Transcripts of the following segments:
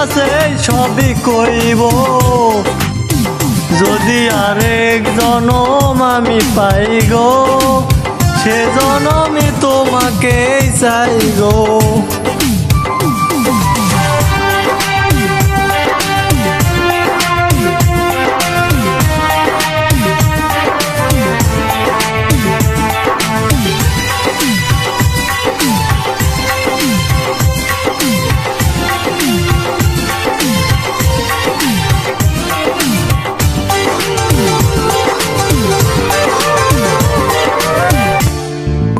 কাছে সবই কইব। যদি আরেক জনম আমি পাই গো সে জনমে তোমাকে চাই গো।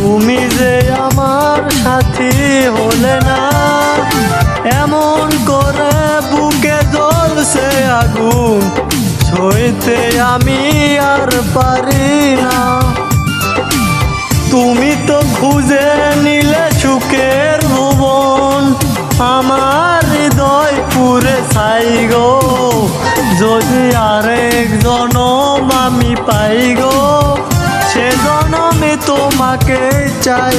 তুমি যে আমার সাথী হলে না, এমন করে বুকে জ্বলছে আগুন, সইতে আমি আর পারি না। তুমি তো খুঁজে নিলে সুখের ভুবন, আমার হৃদয় পুরে ছাই গো। যদি আরেক জনম আমি পাই গো সে জনমে তোমাকে চাই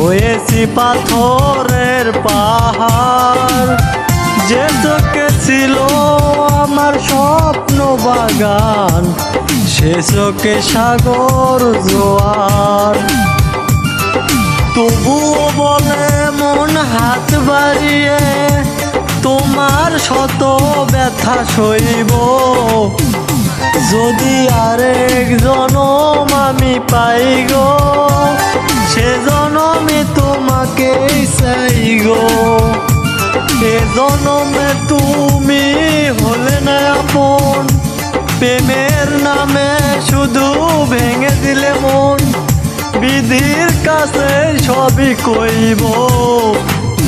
হয়েছি পাথরের পাহাড়। যে চোখে ছিল আমার স্বপ্ন বাগান, সে চোখে সাগর জোয়ার। তবুও বলে মন হাত বাড়িয়ে, তোমার শত ব্যথা সইব। যদি আরেক জনম আমি পাই গো জনমে তুমি হলে না আপন। প্রেমের নামে শুধু ভেঙে দিলে মন। বিধির কাছে সবই কইব।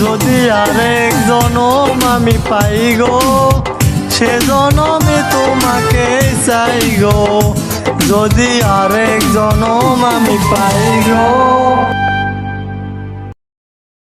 যদি আরেক জনম আমি পাই গো, সে জনমে তোমাকে চাই গো। যদি আরেক জনম আমি পাই গো।